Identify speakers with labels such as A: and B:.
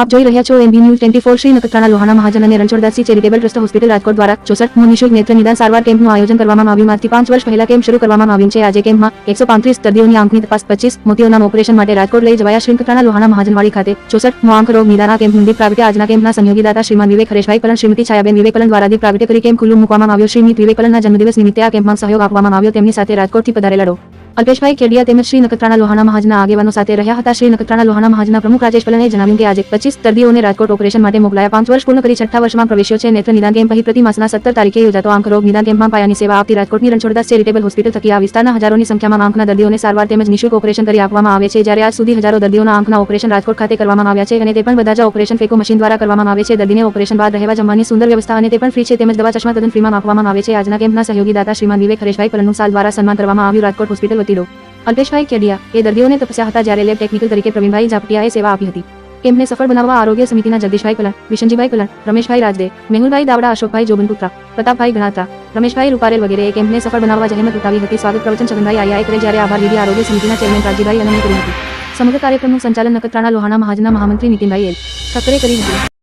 A: આપ જોઈ રહ્યા છો MB news twenty four, Shri Nakhatrana Lohana Mahajan અને Ranchhoddasji charitable trust hospital Rajkot દ્વારા ચોસઠ નિઃશુલ્ક નેત્ર નિદાન સારવાર કેમ્પનું આયોજન કરવામાં આવ્યું. આજથી પાંચ વર્ષ પહેલા કેમ્પ શરૂ કરવામાં આવ્યું છે. આજે કેમ્પમાં એકસો પાંત્રીસ દર્દીઓની આંખની તપાસ, પચીસ મોતીઓના ઓપરેશન માટે રાજકોટ લઈ જવાયા શ્રી નખત્રાણા લોહાણા મહાજનવાડી ખાતે. ચોસઠ આંખ રોગ નિદાન કેમ્પ દીપ પ્રાગટે આજના કેમ્પના સહયોગી દાતા શ્રીમાન વિવેક હરેશભાઈ પલન શ્રીમતી છાયાબેન વિવેક દ્વારા દીપ પ્રાગટે કરી કેમ્પ ખુલ્લું મૂકવામાં આવ્યો. શ્રીમિત વિવેક કલનના જન્મદિવસ નિમિત્તે આ કેમ્પમાં સહયોગ આપવામાં આવ્યો. તેમની સાથે રાજકોટથી પધારેલા ડો. અલ્પેશભાઈ કેડિયા તેમજ શ્રી નખત્રાણા લોહાણા મહાજના આગેવાનો સાથે રહ્યા હતા. શ્રી નખત્રાણા લોહાણા મહાજના પ્રમુખ રાજેશ પલને જણાવ્યું કે આજે પચીસ દર્દીઓને રાજકોટ ઓપરેશન માટે મોકલાયા. પાંચ વર્ષ પૂર્ણ કરી છઠ્ઠા વર્ષમાં પ્રવેશ્યો છે. નેત્ર નિદાન કેમ્પ અહીં પ્રતિ માસના સત્તર તારીખે યોજાતો. આંખ રોગ નિદાન કેમ્પમાં પાયાની સેવા આપતી રાજકોટની રણછોડદાસ ચેરિટેબલ હોસ્પિટલ થકી આ વિસ્તારના હજારોની સંખ્યામાં આંખના દર્દીઓને સારવાર તેમજ નિઃશુલ્ક ઓપરેશન કરી આપવામાં આવે છે. જ્યારે આજ સુધી હજારો દર્દીઓના આંખના ઓપરેશન રાજકોટ ખાતે કરવામાં આવ્યા છે અને તે પણ બધા જ ઓપરેશન ફેકો મશીન દ્વારા કરવામાં આવે છે. દર્દીને ઓપરેશન બાદ રહેવા જમવાની સુંદર વ્યવસ્થા અને તે પણ ફ્રી છે. તેમજ દવા, ચશ્મા તદ્દન ફ્રીમાં આપવામાં આવે છે. આજના કેમ્પના સહયોગી દાતા શ્રીમાન વિવેક હરેશભાઈ પલનનું સાલ દ્વારા સન્માન કરવામાં આવ્યું. રાજકોટ હોસ્પિટલ વતીડો અલ્પેશભાઈ કેડિયા એ દર્દીઓને તપસ્યા હતા જ્યારે લેબ ટેકનિકલ તરીકે પ્રવીણભાઈ ઝાપટિયાએ સેવા આપી હતી. કેમ્પને સફળ બનાવવા આરોગ્ય સમિતિના જગદીશભાઈ કલણ વિશનજીભાઈ કલણ રમેશભાઈ રાજદે, મેહુલભાઈ દાવડા, અશોકભાઈ જોબનપુત્રા, પ્રતાપભાઈ ગણાત્રા રમેશભાઈ રૂપારેલ વગેરેએ કેમ્પને સફળ બનાવવા જહેમત ઉઠાવી હતી. સ્વાગત પ્રવચન છગનભાઈ આયાએ કરે જ્યારે આભાર વિધિ આરોગ્ય સમિતિના ચેરમેન રાજીભાઈ અનમે કરી હતી. સમગ્ર કાર્યક્રમનું સંચાલન નખત્રાણા લોહાણા મહાજના મહામંત્રી નીતિનભાઈ એલ ઠક્કરે કરી હતી.